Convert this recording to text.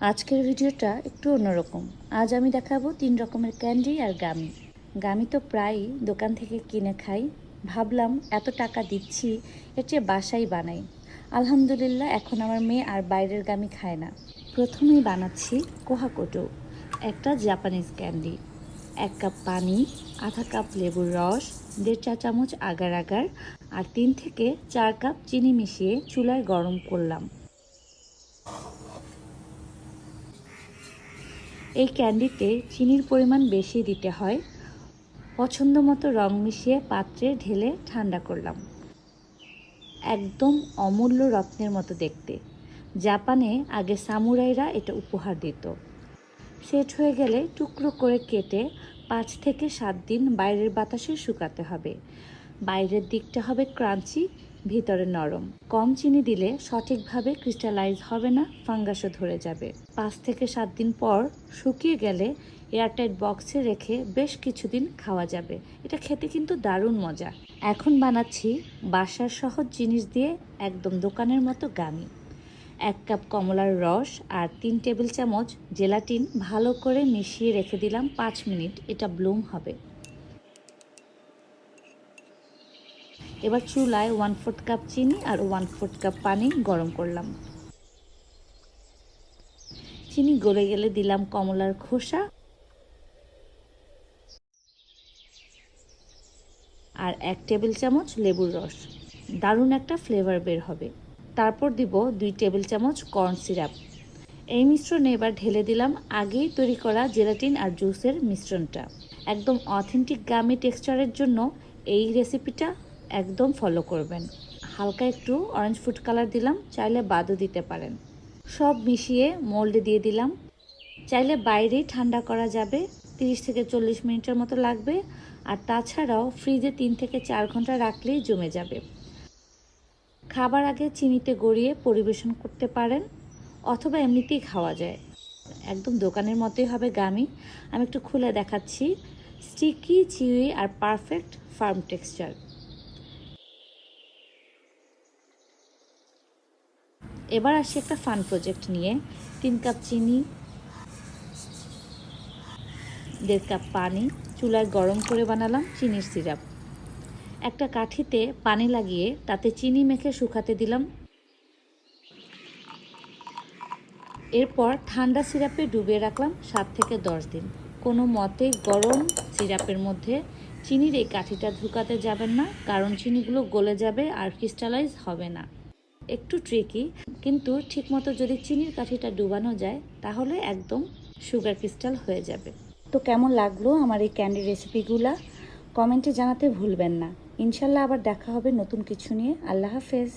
আজকের ভিডিওটা একটু অন্যরকম। আজ আমি দেখাবো তিন রকমের ক্যান্ডি আর গামি। গামি তো প্রায়ই দোকান থেকে কিনে খাই। ভাবলাম, এত টাকা দিচ্ছি, এর চেয়ে বাসাই বানাই। আলহামদুলিল্লাহ, এখন আমার মেয়ে আর বাইরের গামি খায় না। প্রথমেই বানাচ্ছি কোহাকোটো একটা জাপানিজ ক্যান্ডি। এক কাপ পানি, আধা কাপ লেবুর রস, দেড় চা চামচ আগার আগার, আর তিন থেকে চার কাপ চিনি মিশিয়ে চুলায় গরম করলাম। এই ক্যান্ডিতে চিনির পরিমাণ বেশি দিতে হয়। পছন্দ মতো রং মিশিয়ে পাত্রে ঢেলে ঠান্ডা করলাম। একদম অমূল্য রত্নের মতো দেখতে। জাপানে আগে সামুরাইরা এটা উপহার দিত। সেট হয়ে গেলে টুকরো করে কেটে পাঁচ থেকে সাত দিন বাইরের বাতাসে শুকাতে হবে। বাইরের দিকটা হবে ক্রাঞ্চি ভিতরে নরম। কম চিনি দিলে সঠিকভাবে ক্রিস্টালাইজ হবে না, ফাঙ্গাসও ধরে যাবে। পাঁচ থেকে সাত দিন পর শুকিয়ে গেলে এয়ারটাইট বক্সে রেখে বেশ কিছুদিন খাওয়া যাবে। এটা খেতে কিন্তু দারুণ মজা। এখন বানাচ্ছি বাসার সহজ জিনিস দিয়ে একদম দোকানের মতো গামি। এক কাপ কমলার রস আর তিন টেবিল চামচ জেলাটিন ভালো করে মিশিয়ে রেখে দিলাম পাঁচ মিনিট। এটা ব্লুম হবে। এবার চুলায় ওয়ান ফোর্থ কাপ চিনি আর ওয়ান ফোর্থ কাপ পানি গরম করলাম। চিনি গলে গেলে দিলাম কমলার খোসা। আর এক টেবিল চামচ লেবুর রস। দারুণ একটা ফ্লেভার বের হবে। তারপর দিব দুই টেবিল চামচ কর্ন সিরাপ এই মিশ্রণে এবার ঢেলে দিলাম আগেই তৈরি করা জেলাটিন আর জুসের মিশ্রণটা। একদম অথেন্টিক গামি টেক্সচারের জন্য এই রেসিপিটা একদম ফলো করবেন। হালকা একটু অরেঞ্জ ফুড কালার দিলাম, চাইলে বাদও দিতে পারেন। সব মিশিয়ে মোল্ডে দিয়ে দিলাম। চাইলে বাইরেই ঠান্ডা করা যাবে, তিরিশ থেকে চল্লিশ মিনিটের মতো লাগবে। আর তাছাড়াও ফ্রিজে তিন থেকে চার ঘণ্টা রাখলেই জমে যাবে। খাবার আগে চিনিতে গড়িয়ে পরিবেশন করতে পারেন, অথবা এমনিতেই খাওয়া যায়। একদম দোকানের মতোই হবে গামি আমি একটু খুলে দেখাচ্ছি। স্টিকি চিউই আর পারফেক্ট ফার্ম টেক্সচার এবার আসি একটা ফান প্রজেক্ট নিয়ে। তিন কাপ চিনি, দেড় কাপ পানি, চুলায় গরম করে বানালাম চিনির সিরাপ। একটা কাঠিতে পানি লাগিয়ে তাতে চিনি মেখে শুকাতে দিলাম। এরপর ঠান্ডা সিরাপে ডুবিয়ে রাখলাম সাত থেকে দশ দিন। কোনো মতে গরম সিরাপের মধ্যে চিনির এই কাঠিটা ঢুকাতে যাবেন না, কারণ চিনিগুলো গলে যাবে আর ক্রিস্টালাইজ হবে না। একটু ট্রিকি কিন্তু ঠিকমতো যদি চিনির কাঠিটা ডুবানো যায়, তাহলে একদম সুগার ক্রিস্টাল হয়ে যাবে। তো কেমন লাগল আমার এই ক্যান্ডি রেসিপিগুলা কমেন্টে জানাতে ভুলবেন না। ইনশাল্লাহ আবার দেখা হবে নতুন কিছু নিয়ে। আল্লাহ হাফেজ।